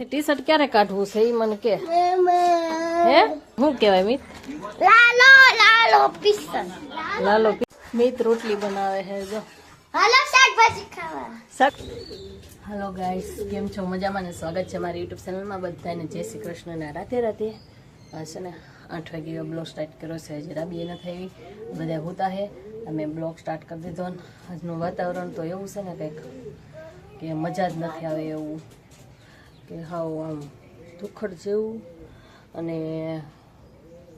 T shirt ક્યારે કાઢવું છે એ મને કે હે શું કહેવાય મિત લાલો લાલો પિસ્તન લાલો પી- મિત રોટલી બનાવે છે જો હાલો શાકભાજી ખાવા સક હેલો ગાઈસ કેમ છો મજામાં ને સ્વાગત છે મારી યુટ્યુબ ચેનલમાં બધાને જય શ્રી કૃષ્ણ ને રાતે રાતે આ છે ને આઠ વાગે બ્લોગ સ્ટાર્ટ કર્યો છે હજી રાબી ન થઈ બધા ભૂતા છે અમે બ્લોગ સ્ટાર્ટ કરી દીધો ને. આજનું વાતાવરણ તો એવું છે ને કંઈક કે મજા જ નથી આવે એવું. કે હાવ આમ દુખડ જેવું અને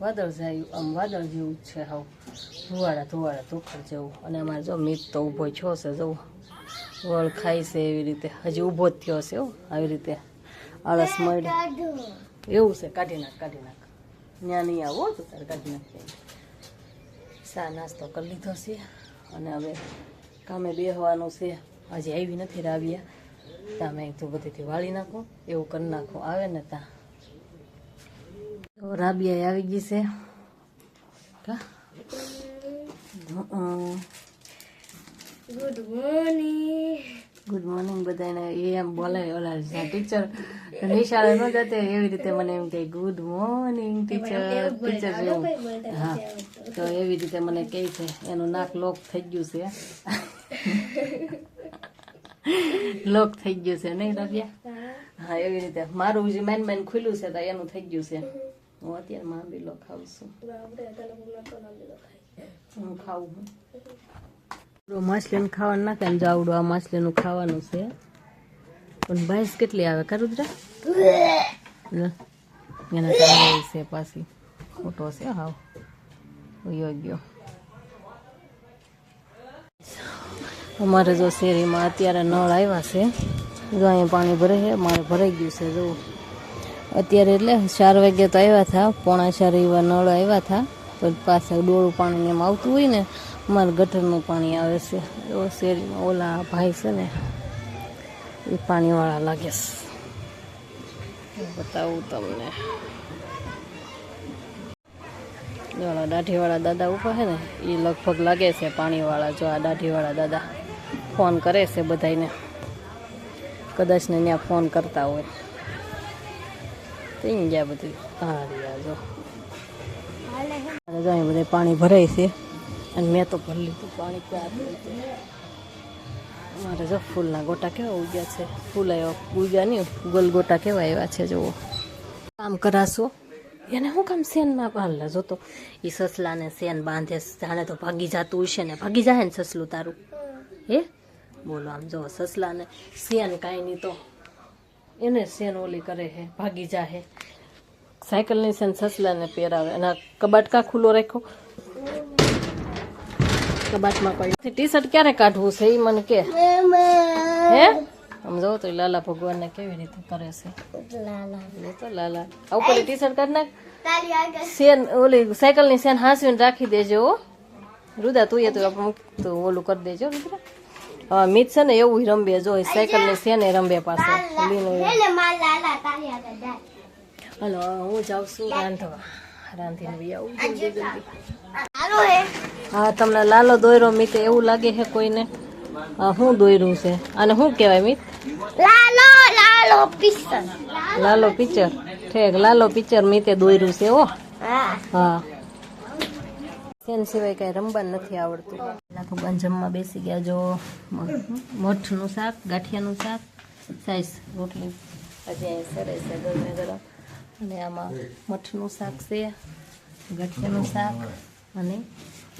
વાદળ જાય, આમ વાદળ જેવું છે હાવ. ધુવાળા ધુવાળા ધુખડ જેવું. અને અમારે જો મીત તો ઊભો છો છે જવું વળ ખાય છે એવી રીતે. હજી ઊભો જ થયો છે હો, આવી રીતે આળસ મળી. એવું છે, કાઢી નાખ કાઢી નાખ. ત્યાં નહીં આવો તો તારે કાઢી નાખ સા નાસ્તો કરી લીધો છે અને હવે કામે બેહવાનું છે. હજી આવી નથી રાવ્યા. તમે તો બધીથી વાળી નાખો. એવું કરી નાખો. આવે ને ત્યાં રાબિયા આવી ગઈ છે. Good morning. ગુડ મોર્નિંગ બધાને એ એમ બોલે ઓલા ટીચર નિશાળે ન જતે એવી રીતે મને એમ કહે ગુડ મોર્નિંગ ટીચર ટીચર જેવું. હા. તો. એવી રીતે મને કહે છે એનું નાક લોક થઈ ગયું છે. લોક થઈ ગયું છે નહીં રવ્યા? હા. એવી રીતે. મારું જે મેન મેન ખુલ્લું છે તો એનું થઈ ગયું છે. હું અત્યારે માંડી લો ખાઉં છું. હું ખાવું હું માછલીને ખાવાનું નાખે ને જાવડું આ માછલીનું ખાવાનું છે. પણ ભાઈસ કેટલી આવે કરુદ્રા એના છે પાછી. ખોટો છે હાવ. ગયો ગયો. અમારે જો શેરીમાં અત્યારે નળ આવ્યા છે. જો અહીંયા પાણી ભરે છે, મારે ભરાઈ ગયું છે જો અત્યારે એટલે ચાર વાગ્યા તો આવ્યા હતા, પોણા ચાર એવા નળ આવ્યા હતા. પણ પાછા ડોળું પાણી એમ આવતું હોય ને અમારે ગટરનું પાણી આવે છે. એવો શેરીમાં ઓલા ભાઈ છે ને એ પાણીવાળા લાગે છે. બતાવું તમને. ઓલા દાઢીવાળા દાદા ઊભા છે ને એ લગભગ લાગે છે પાણીવાળા. જો આ દાઢીવાળા દાદા ફોન કરે છે બધાને કદાચ ને ત્યાં ફોન કરતા હોય. ત્યાં ગયા બધું. હા રહ્યા જો. બધે પાણી ભરાય છે. અને મેં તો ભરી લીધું પાણી ક્યાં અમારે જો ફૂલના ગોટા કેવા ઉગ્યા છે. ફૂલ આવ્યા ઉગ્યા નહીં, ગોલ ગોટા કેવા આવ્યા છે, જુઓ. કામ કરાશો? એને શું કામ સેનમાં જો જોતો એ સસલાને સેન બાંધે, જાણે તો ભાગી જતું હશે ને, ભાગી જાય ને સસલું તારું. હે? બોલો આમ જો, સસલાને સેન કાંઈ નહીં તો. એને સેન ઓલી કરે હે, ભાગી જાહે. સાયકલની શેન સસલાને પહેરાવે અને કબાટકા ખુલ્લો રાખ્યો. કબાટમાં પડ્યું ટી શર્ટ ક્યારે કાઢવું છે? એ મને કે. હે? આમ જો તો લાલા ભગવાનને કેવી રીતે કરે છે? લાલા. તો લાલા. આવું પેલી ટી શર્ટ કાઢ નાખ. સેન ઓલી સાયકલની સેન હાંસવીને રાખી દેજો હો. રુદા તું એ તો આપણે તો ઓલું કરી દેજો રુદ્રા હા મિત છે ને એવું રંબે જો પાસે એને માર લાલા તારી આગળ જાય હલો હું જાઉં છું રાંધવા. રાંધીને આવું જલ્દી. હે તમને લાલો દોયરો મિત એવું લાગે છે કોઈને? હા શું દોયરું છે? અને શું કહેવાય મિત? લાલો લાલો પિક્ચર. લાલો પિક્ચર? ઠેક લાલો પિક્ચર મિતે દોયરું છે હો. હા. હા. સિવાય કઈ રમવાનું નથી આવડતું. ભગવાન જમવા બેસી ગયા જો મઠનું શાક ગાંઠિયાનું શાક સાઈસ રોટલી. અહીં છે ગરમે ગરમ. અને આમાં મઠનું શાક છે ગાંઠિયાનું શાક અને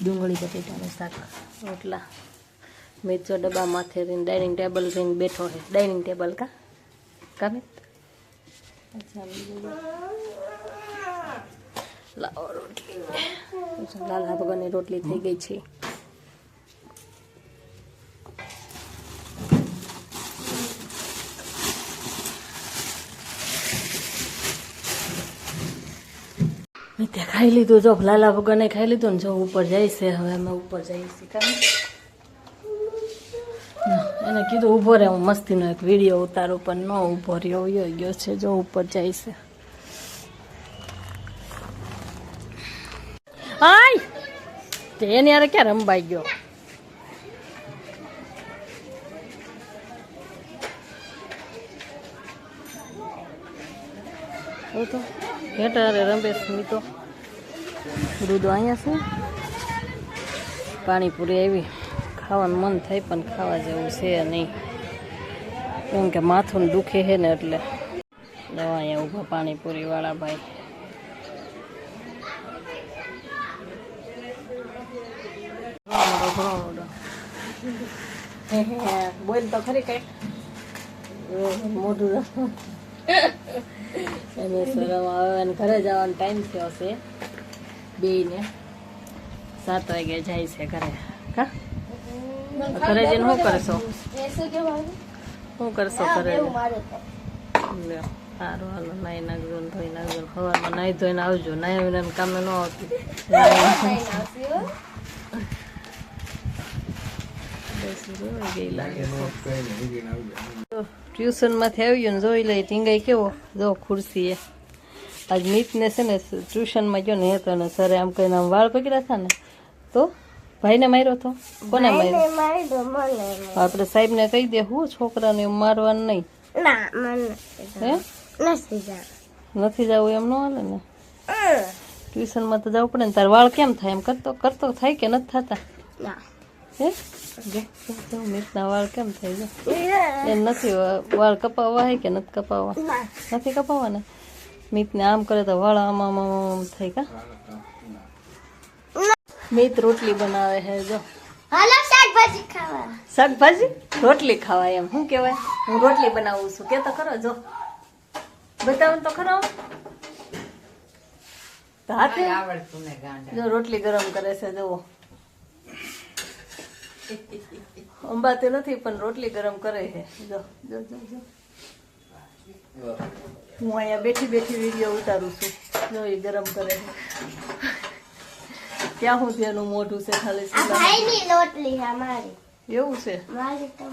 ડુંગળી બટેટાનું શાક. રોટલા. મેચો ડબ્બા માથે રહીને ડાઇનિંગ ટેબલ રહીને બેઠો છે. ડાઇનિંગ ટેબલ કા? કામે લાવો રોટલી. લાલા ભગવાનની રોટલી થઈ ગઈ છે. ત્યાં ખાઈ લીધું જો, લાલા ભગવાને ખાઈ લીધું ને જો, ઉપર જાય છે હવે, અમે ઉપર જઈએ છીએ કામ એને કીધું ઊભો રહે, હું મસ્તીનો એક વીડિયો ઉતારો, પણ ન ઊભો રહ્યો ગયો છે, જો ઉપર જાય છે આય! તે એને યાર ક્યાં રમવાઈ ગયો? તો અરે રમેશ મીતો દૂધ અહીંયા છે. પાણીપુરી આવી. ખાવાનું મન થાય પણ ખાવા જેવું છે નહીં. કેમ કે માથું દુખે છે ને એટલે. દવા અહીંયા ઊભા પાણીપુરી વાળા ભાઈ. બોલ તો ખરી કઈ. મોઢું એને શરમ આવે અને ઘરે જવાનો ટાઈમ થયો છે. બેને સાત વાગે જાય છે ઘરે. કા? ઘરે જઈને શું કરશો? શું કરશો ઘરે? સારું હાલો નાઈ નાખજો ને ધોઈ નાખજો સવારમાં નાઈ ધોઈને આવજો. નાઈ વિના કામે ન આવતું. બેસી રહેવાય ગઈ લાગે ટ્યુશનમાંથી આવ્યો ને જોઈ લઈ ટીંગાઈ કેવો? જો ખુરશી એ આજ મીતને છે ને ટ્યુશનમાં ગયો ને હતો ને સરે આમ કહીને આમ વાળ પકડ્યા હતા ને તો ભાઈને માર્યો તો? કોને માર્યો? આપણે સાહેબને કહી દે હું છોકરાને એમ મારવાનું નહીં. ના નથી જા જવું. એમ ન હાલે ને? ટ્યુશનમાં તો જવું પડે ને તાર વાળ કેમ થાય એમ? કરતો કરતો થાય કે નથી થતા? મિતના વાળ કેમ થાય જો એમ નથી વાળ કપાવવા હે કે નથી કપાવવા? ના. નથી કપાવવાના? મિતને આમ કરે તો વાળ આમ આમ આમ આમ કા મિત રોટલી બનાવે છે જો. શાકભાજી ખાવા. શાકભાજી? રોટલી ખાવાય એમ. શું કહેવાય? હું રોટલી બનાવું છું. કે તો ખરો જો. બતાવું તો ખરો. હાથે? જો રોટલી ગરમ કરે છે જુઓ. અંબાતી નથી પણ રોટલી ગરમ કરે છે. જો જો જો જો. હું અહીંયા બેઠી બેઠી વીડિયો ઉતારું છું. જો એ ગરમ કરે છે. ક્યાં હું તેનું મોઢું છે ખાલી ભાઈની રોટલી છે એવું છે? મારી તો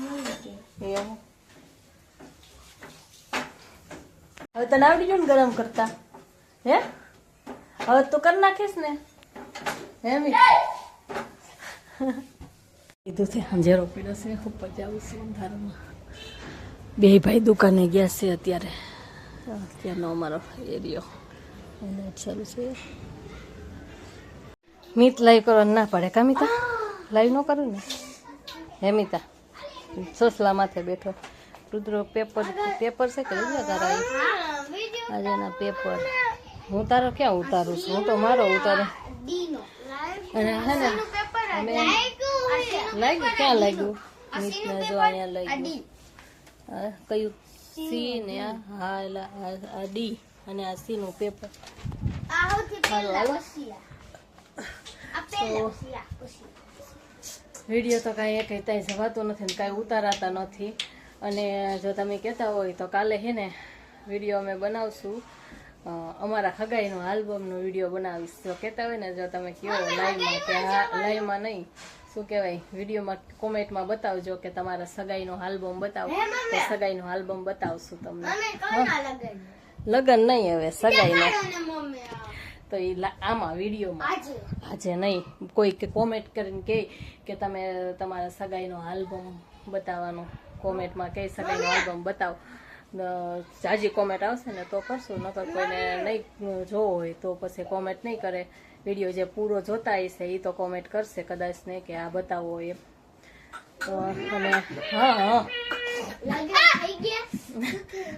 હવે તને આવડી ગયું ને ગરમ કરતા? હે? હવે તો કરી નાખીશ ને. હે મી? કીધું છે સાંજે પીડો છે ઉપર જાવું છે અંધારામાં. બે ભાઈ દુકાને ગયા છે અત્યારે. અત્યારનો અમારો એરિયો. લાઈટ ચાલુ છે. મિત લાઈવ કરવા ના પડે કા મિતા? લાઈવ ન કરો ને? હે મિતા, સસલા માથે બેઠો. રુદ્રો પેપર પેપર છે કે રુદ્ર તારા આજે એના પેપર. હું તારો ક્યાં ઉતારું છું? હું તો મારો ઉતારે. અને હે ને, અમે લાગ્યું? ક્યાં લાગ્યું? મિતને જો અહીંયા લાગ્યું. કયું? સી ને હા એટલે આ- ડી અને આ સી નું પેપર વીડિયો તો કાંઈ એક ત્યાં જવાતો નથી ને કાંઈ ઉતારાતા નથી. અને જો તમે કહેતા હોય તો કાલે હે ને વીડિયો અમે બનાવશું. અમારા ખગાઈનો આલ્બમનો વીડિયો બનાવીશ. જો કહેતા હોય ને જો તમે કહો લાઈવમાં કે હા લાઈવમાં નહીં. શું કહેવાય વિડીયોમાં કોમેન્ટમાં બતાવજો કે તમારા સગાઈનો આલ્બમ બતાવો. તો સગાઈનો આલ્બમ બતાવશું તમને. મને લગન નહીં હવે સગાઈનો. તો એ આમાં વિડીયોમાં. આજે? નહીં. કોઈ કે કોમેન્ટ કરીને કહે કે તમે તમારા સગાઈનો આલ્બમ બતાવવાનો. કોમેન્ટમાં કહે સગાઈનો આલ્બમ બતાવો. જાજી કોમેન્ટ આવશે ને તો કરશું નકર કોઈને નહીં જોવો હોય તો પછી કોમેન્ટ નહીં કરે. વીડિયો જે પૂરો જોતા હશે એ તો કોમેન્ટ કરશે કદાચ નહીં કે આ બતાવો એમ. તો અને હા હા.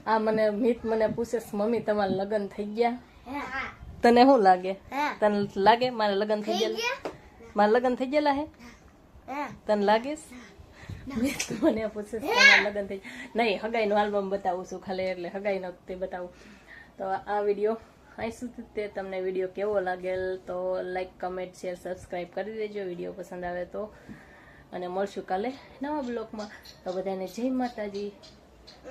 આ મને મિત મને પૂછે મમ્મી તમારા લગ્ન થઈ ગયા? તને શું લાગે? તને લાગે? મારા લગ્ન થઈ ગયેલા? ગયા? મારા લગ્ન થઈ ગયેલા હે? તને લાગીશ મને પૂછે લગ્ન થઈ નહીં, હગાઈનો આલ્બમ બતાવું છું ખાલી, એટલે હગાઈનો તે બતાવું. તો આ વીડિયો અહીં સુધી તે તમને વીડિયો કેવો લાગેલ તો લાઈક, કમેન્ટ, શેર, સબસ્ક્રાઈબ કરી દેજો. વીડિયો પસંદ આવે તો. અને મળશું કાલે નવા બ્લોગમાં. તો બધાને જય માતાજી.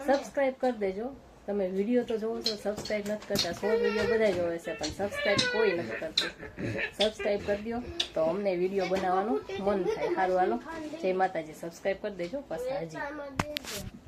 સબસ્ક્રાઈબ કરી દેજો. તમે વીડિયો તો જોવો છો સબસ્ક્રાઈબ નથી કરતા, સો વીડિયો બધા જોવે છે, પણ સબસ્ક્રાઈબ કોઈ નથી કરતું. સબસ્ક્રાઈબ કરી દો તો અમને વીડિયો બનાવવાનું મન થાય. સારું હાલો. જય માતાજી. સબસ્ક્રાઈબ કરી દેજો પછી હજી.